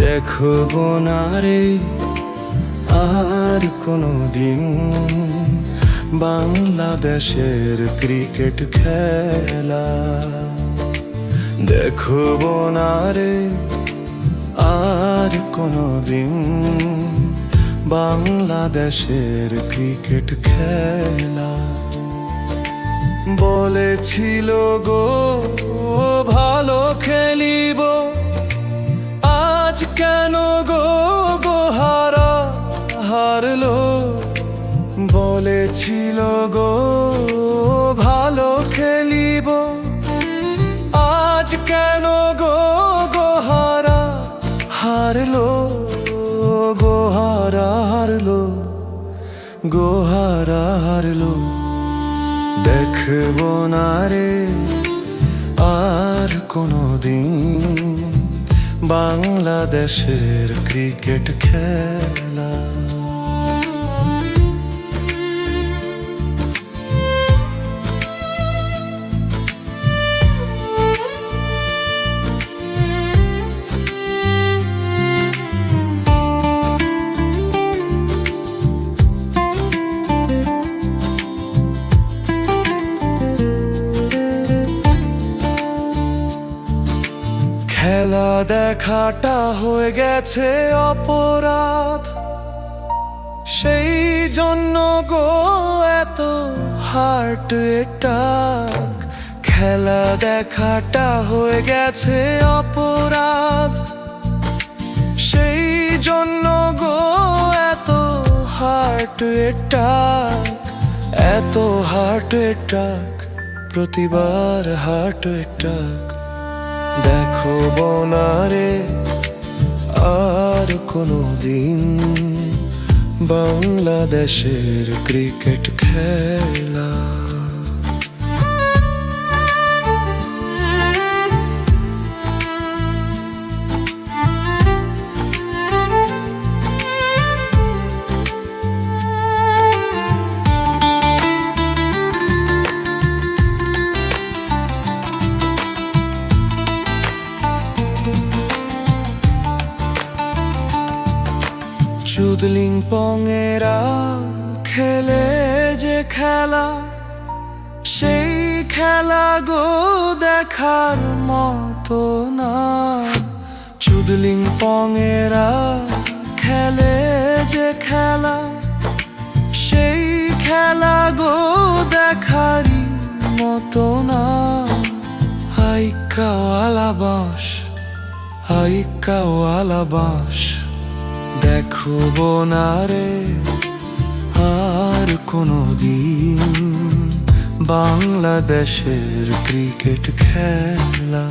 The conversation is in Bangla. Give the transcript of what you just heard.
দেখো না রে আর কোনো দিন বাংলাদেশের ক্রিকেট খেলা। দেখো না রে আর কোনো দিন বাংলাদেশের ক্রিকেট খেলা। বলেছিল গো, ভালো খেলিব। আজ কেন গো গো হারা হারলো? বলেছিল গো, ভালো খেলিব। আজ কেন গো গোহারা হারলো গোহারা হারলো গোহারা হারলো। দেখব না রে আর কোনো দিন। বাংলাদেশের ক্রিকেট খেলা দেখাটা হয়ে গেছে অপরাধ। সেই জন্য গো এত হার্ট অ্যাটাক খেলা দেখাটা হয়ে গেছে অপরাধ। সেই জন্য গো এত হার্ট অ্যাটাক এত হার্ট অ্যাটাক প্রতিবার হার্ট অ্যাটাক দেখো বনারে আর কোনো দিন বাংলাদেশের ক্রিকেট খেলা। চুদলিং পঙেরা খেলে যে খেলা, সেই খেলা গো দেখার মতো না। চুদলিং পঙেরা খেলে যে খেলা, সেই খেলা গো দেখারই মতো না। হাইকাওয়ালা বাঁশ হাইকাওয়ালা বাঁশ দেখো না রে আর কোনো দিন বাংলাদেশের ক্রিকেট খেলা।